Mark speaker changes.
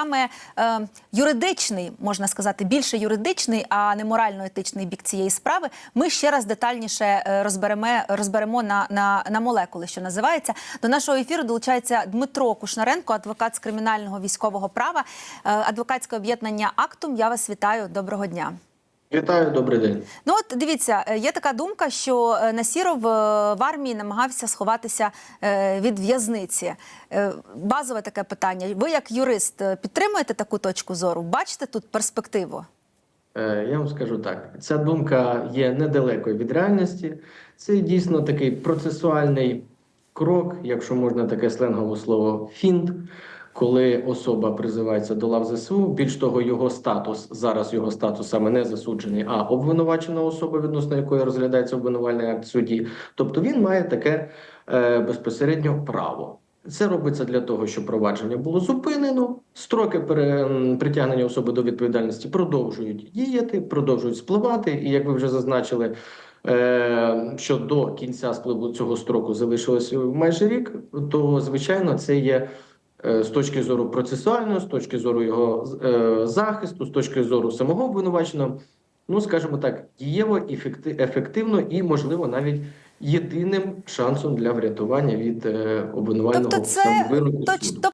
Speaker 1: саме е, юридичний, можна сказати, більше юридичний, а не морально-етичний бік цієї справи. Ми ще раз детальніше е, розберемо, розберемо на, на, на молекули, що називається. До нашого ефіру долучається Дмитро Кушнаренко, адвокат з кримінального військового права, е, адвокатське об'єднання Актум. Я вас вітаю. Доброго дня.
Speaker 2: Вітаю, добрий день.
Speaker 1: Ну от дивіться, е, є така думка, що е, Насіров е, в армії намагався сховатися від в'язниці. Базове таке питання. Ви, як юрист, підтримуєте таку точку зору? Бачите тут перспективу?
Speaker 2: Я вам скажу так: ця думка є недалекою від реальності. Це дійсно такий процесуальний крок, якщо можна таке сленгове слово фінт, коли особа призивається до лав ЗСУ. Більш того, його статус зараз його статус саме не засуджений, а обвинувачена особа, відносно якої розглядається обвинувальний акт в суді. Тобто він має таке е, безпосередньо право. Це робиться для того, щоб провадження було зупинено. Строки притягнення особи до відповідальності продовжують діяти, продовжують спливати. І як ви вже зазначили, е... що до кінця спливу цього строку залишилось майже рік, то звичайно це є. Е, З точки зору процесуального, з точки зору його е, захисту, з точки зору самого обвинуваченого, ну скажімо так, дієво, ефекти- ефективно і, можливо, навіть єдиним шансом для врятування від е, обвинувального
Speaker 1: Тобто, це
Speaker 2: вироку.